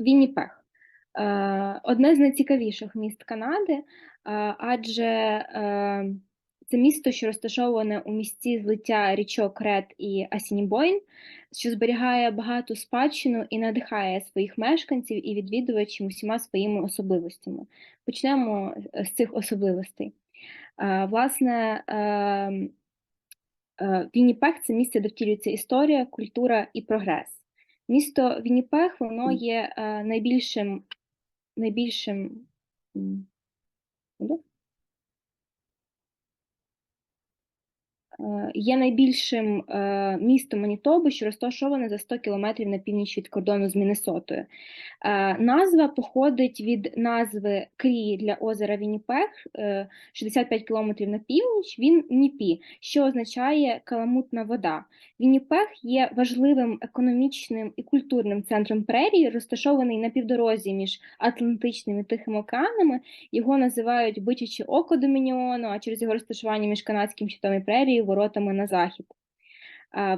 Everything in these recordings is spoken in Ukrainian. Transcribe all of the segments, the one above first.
Вінніпех. Е, Одне з найцікавіших міст Канади, е, адже е, це місто, що розташоване у місці злиття річок Ред і Асінібойн, що зберігає багату спадщину і надихає своїх мешканців і відвідувачів усіма своїми особливостями. Почнемо з цих особливостей. Власне, Вінніпех це місце, де втілюється історія, культура і прогрес. Місто Вінніпех, воно є е, найбільшим, найбільшим є найбільшим е, містом Манітоби, що розташоване за 100 кілометрів на північ від кордону з Міннесотою. Е, Назва походить від назви Крі для озера Вінніпех, е, 65 кілометрів на північ, він Ніпі, що означає каламутна вода. Вінніпех є важливим економічним і культурним центром прерії, розташований на півдорозі між Атлантичним і Тихим океанами. Його називають бичаче око Домініону, а через його розташування між канадським щитом і прерією воротами на захід.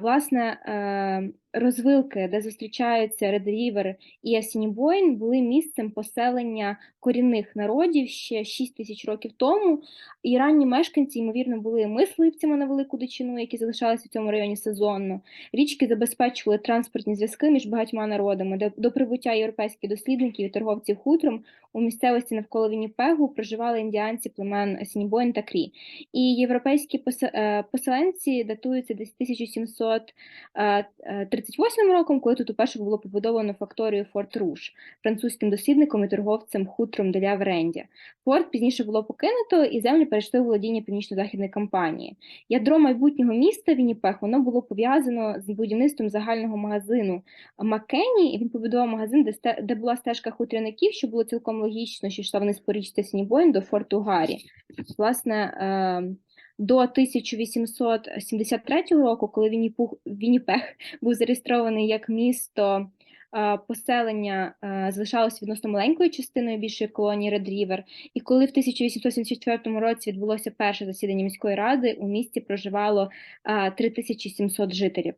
Власне, е, розвилки, де зустрічаються Ред Рівер і Асінібойн, були місцем поселення корінних народів ще 6 тисяч років тому. І ранні мешканці, ймовірно, були мисливцями на велику дичину, які залишалися в цьому районі сезонно. Річки забезпечували транспортні зв'язки між багатьма народами. До, до прибуття європейських дослідників і торговців хутром у місцевості навколо Вінніпегу проживали індіанці племен Асінібойн та Крі. І європейські е, поселенці датуються десь 1738 роком, коли тут уперше було побудовано факторію Форт Руш французьким дослідником і торговцем хутром Деля Веренді. Форт пізніше було покинуто, і землі перейшли у володіння північно-західної компанії. Ядро майбутнього міста Вінніпех воно було пов'язано з будівництвом загального магазину Маккені. І він побудував магазин, де, сте- де була стежка хутряників, що було цілком логічно, що йшла вниз по річці Сінібойн до форту Гаррі. Власне, е, до 1873 року, коли Вінніпух, Вінніпех був зареєстрований як місто поселення, залишалось відносно маленькою частиною більшої колонії Ред Рівер. І коли в 1874 році відбулося перше засідання міської ради, у місті проживало е, 3700 жителів.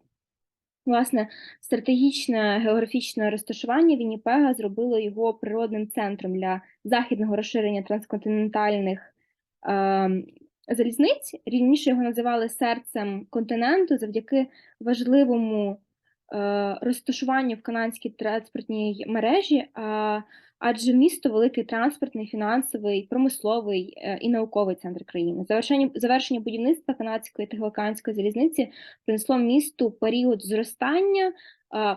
Власне, стратегічне географічне розташування Вінніпега зробило його природним центром для західного розширення трансконтинентальних е, залізниць. Рівніше його називали серцем континенту завдяки важливому е, розташуванню в канадській транспортній мережі, адже місто великий транспортний, фінансовий, промисловий е, і науковий центр країни. Завершення, завершення будівництва канадської та Тихоокеанської залізниці принесло місту період зростання,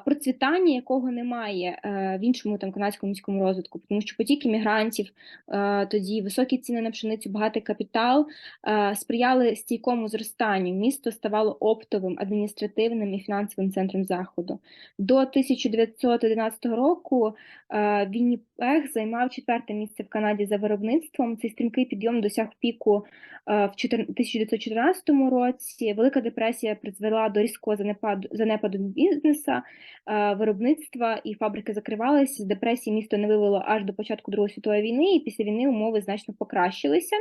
процвітання якого немає е, в іншому там канадському міському розвитку, тому що потік мігрантів, е, тоді високі ціни на пшеницю, багатий капітал е, сприяли стійкому зростанню. Місто ставало оптовим, адміністративним і фінансовим центром заходу. До 1911 року е, Вінніпех займав четверте місце в Канаді за виробництвом. Цей стрімкий підйом досяг піку е, в 14 1914 році. Велика депресія призвела до різкого занепаду, занепаду бізнеса, е, виробництва і фабрики закривалися. З депресії місто не вивело аж до початку Другої світової війни, і після війни умови значно покращилися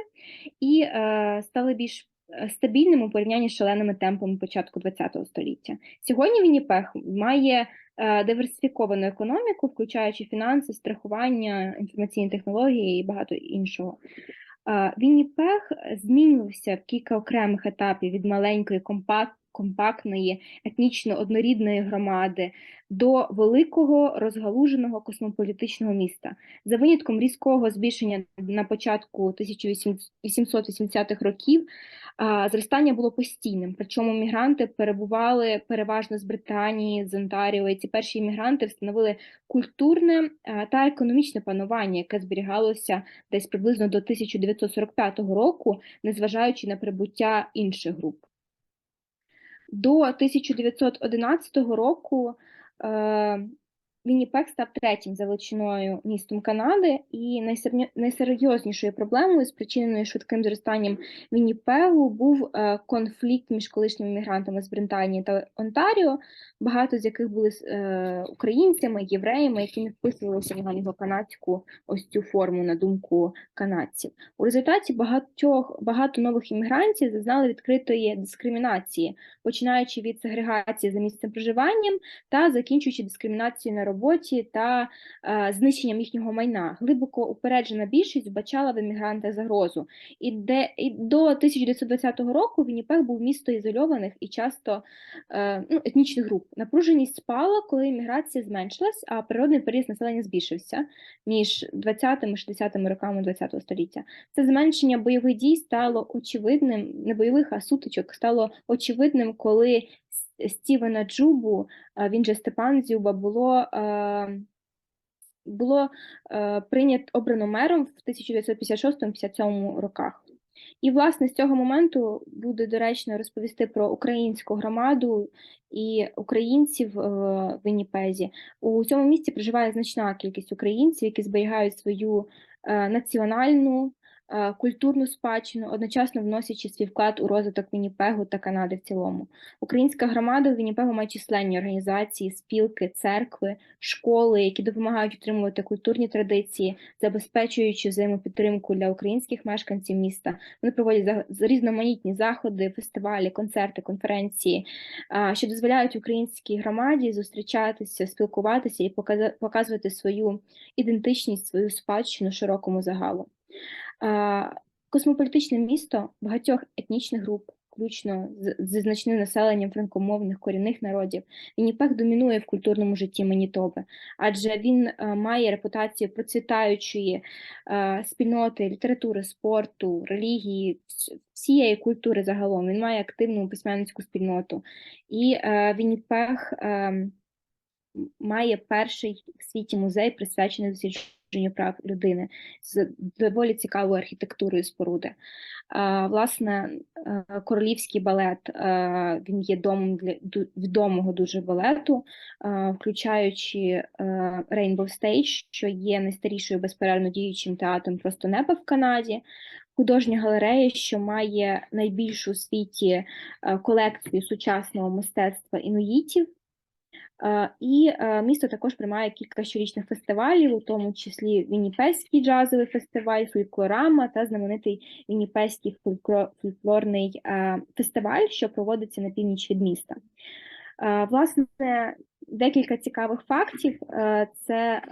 і е, стали більш е, стабільними у порівнянні з шаленими темпами початку ХХ століття. Сьогодні Вінніпех має е, диверсифіковану економіку, включаючи фінанси, страхування, інформаційні технології і багато іншого. Е, Вінніпех змінився в кілька окремих етапів від маленької компак- компактної, етнічно однорідної громади до великого розгалуженого космополітичного міста. За винятком різкого збільшення на початку 1880-х років зростання було постійним. Причому мігранти перебували переважно з Британії, з Онтаріо. І ці перші іммігранти встановили культурне та економічне панування, яке зберігалося десь приблизно до 1945 року, незважаючи на прибуття інших груп. До 1911 року Вінніпек став третім за величиною містом Канади, і найсерйознішою проблемою, спричиненою швидким зростанням Вінніпегу, був е, конфлікт між колишніми мігрантами з Британії та Онтаріо, багато з яких були е, українцями, євреями, які не вписувалися в англо-канадську ось цю форму на думку канадців. У результаті багатьох багато нових іммігрантів зазнали відкритої дискримінації, починаючи від сегрегації за місцем проживанням та закінчуючи дискримінацією на роботі роботі та е, знищенням їхнього майна. Глибоко упереджена більшість вбачала в емігрантах загрозу. І, де, і до 1920 року Вінніпех був місто ізольованих і часто е, ну, етнічних груп. Напруженість спала, коли імміграція зменшилась, а природний період населення збільшився між 20-60 роками ХХ століття. Це зменшення бойових дій стало очевидним, не бойових, а сутичок стало очевидним, коли Стівена Джубу, він же Степан Дзюба, було, було прийнято обрано мером в 1956-57 роках. І, власне, з цього моменту буде доречно розповісти про українську громаду і українців е, в Вінніпезі. У цьому місті проживає значна кількість українців, які зберігають свою е, національну культурну спадщину, одночасно вносячи свій вклад у розвиток Вінніпегу та Канади в цілому. Українська громада у Вінніпегу має численні організації, спілки, церкви, школи, які допомагають утримувати культурні традиції, забезпечуючи взаємопідтримку для українських мешканців міста. Вони проводять різноманітні заходи, фестивалі, концерти, конференції, що дозволяють українській громаді зустрічатися, спілкуватися і показувати свою ідентичність, свою спадщину широкому загалу. А, Космополітичне місто багатьох етнічних груп, включно зі значним населенням франкомовних корінних народів. Вінніпех домінує в культурному житті Манітоби, адже він е, має репутацію процвітаючої е, спільноти літератури, спорту, релігії, всієї культури загалом. Він має активну письменницьку спільноту. І е, Вінніпех ем, має перший в світі музей, присвячений дослідженню прав людини з доволі цікавою архітектурою споруди. Власне, е, королівський балет е, він є домом для відомого дуже балету, е, включаючи Rainbow Stage, що є найстарішою безперервно діючим театром просто неба в Канаді. Художня галерея, що має найбільшу у світі колекцію сучасного мистецтва інуїтів. Е, І е, місто також приймає кілька щорічних фестивалів, у тому числі Вінніпезький джазовий фестиваль, фольклорама та знаменитий Вінніпезький фолькло- фольклорний е, фестиваль, що проводиться на північ від міста. Власне, декілька цікавих фактів. Це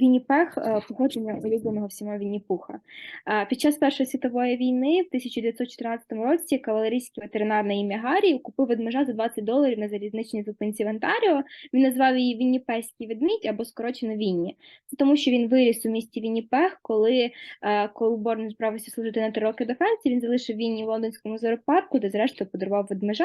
Вінніпех е, походження улюбленого всіма Вінніпуха. Е, Під час Першої світової війни в 1914 році кавалерійський ветеринар ім'я Гаррі купив ведмежа за 20 доларів на залізничній зупинці в Онтаріо. Він назвав її Вінніпеський ведмідь або скорочено Вінні. Це тому, що він виріс у місті Вінніпех, коли е, коли Борн збирався служити на три роки до Франції, він залишив Вінні в лондонському зоопарку, де зрештою подарував ведмежа.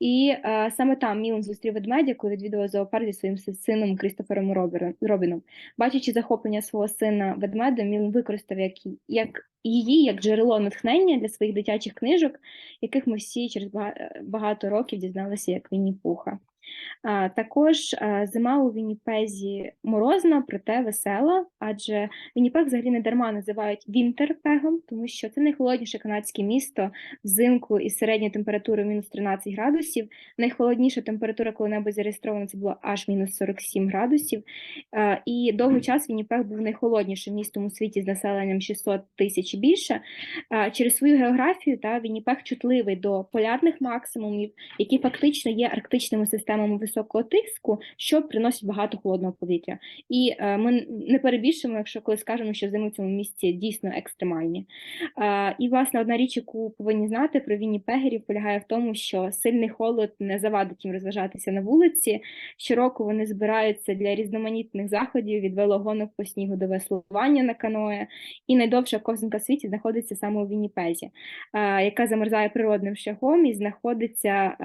І саме там Мілан зустрів ведмедя, коли відвідував зоопарк зі своїм сином Крістофером Робіном. Бачачи захоплення свого сина ведмедем, він використав як, як її як джерело натхнення для своїх дитячих книжок, яких ми всі через багато років дізналися як Вінні Пуха. А, Також зима у Вінніпезі морозна, проте весела, адже Вінніпег взагалі не дарма називають Вінтерпегом, тому що це найхолодніше канадське місто взимку із середньою температурою мінус 13 градусів. Найхолодніша температура коли-небудь зареєстрована це було аж мінус 47 градусів. Е, І довгий час Вінніпег був найхолоднішим містом у світі з населенням 600 тисяч і більше. Е, Через свою географію та Вінніпег чутливий до полярних максимумів, які фактично є арктичними системами високого тиску, що приносять багато холодного повітря. І е, ми не перебільшимо, якщо коли скажемо, що зими в цьому місці дійсно екстремальні. Е, І, власне, одна річ, яку повинні знати про Вінніпегерів, полягає в тому, що сильний холод не завадить їм розважатися на вулиці. Щороку вони збираються для різноманітних заходів від велогонок по снігу до веслування на каное. І найдовша ковзанка в світі знаходиться саме у Вінніпезі, е, яка замерзає природним шляхом і знаходиться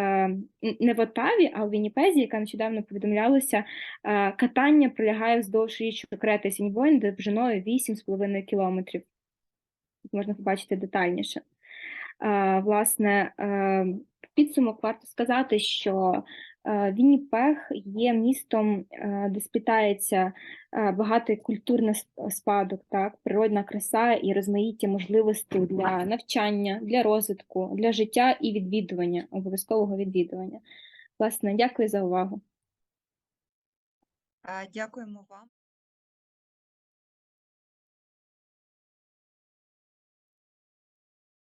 не в Отаві, а у Вінніпезі, яка нещодавно повідомлялося. Е, Катання пролягає вздовж річок Крета Сіньбойн довжиною 8,5 кілометрів. Можна побачити детальніше. Е, Власне, е, підсумок варто сказати, що Вінніпех є містом, де спітається багатий культурний спадок, так, природна краса і розмаїття можливостей для навчання, для розвитку, для життя і відвідування, обов'язкового відвідування. Власне, дякую за увагу. Дякуємо вам.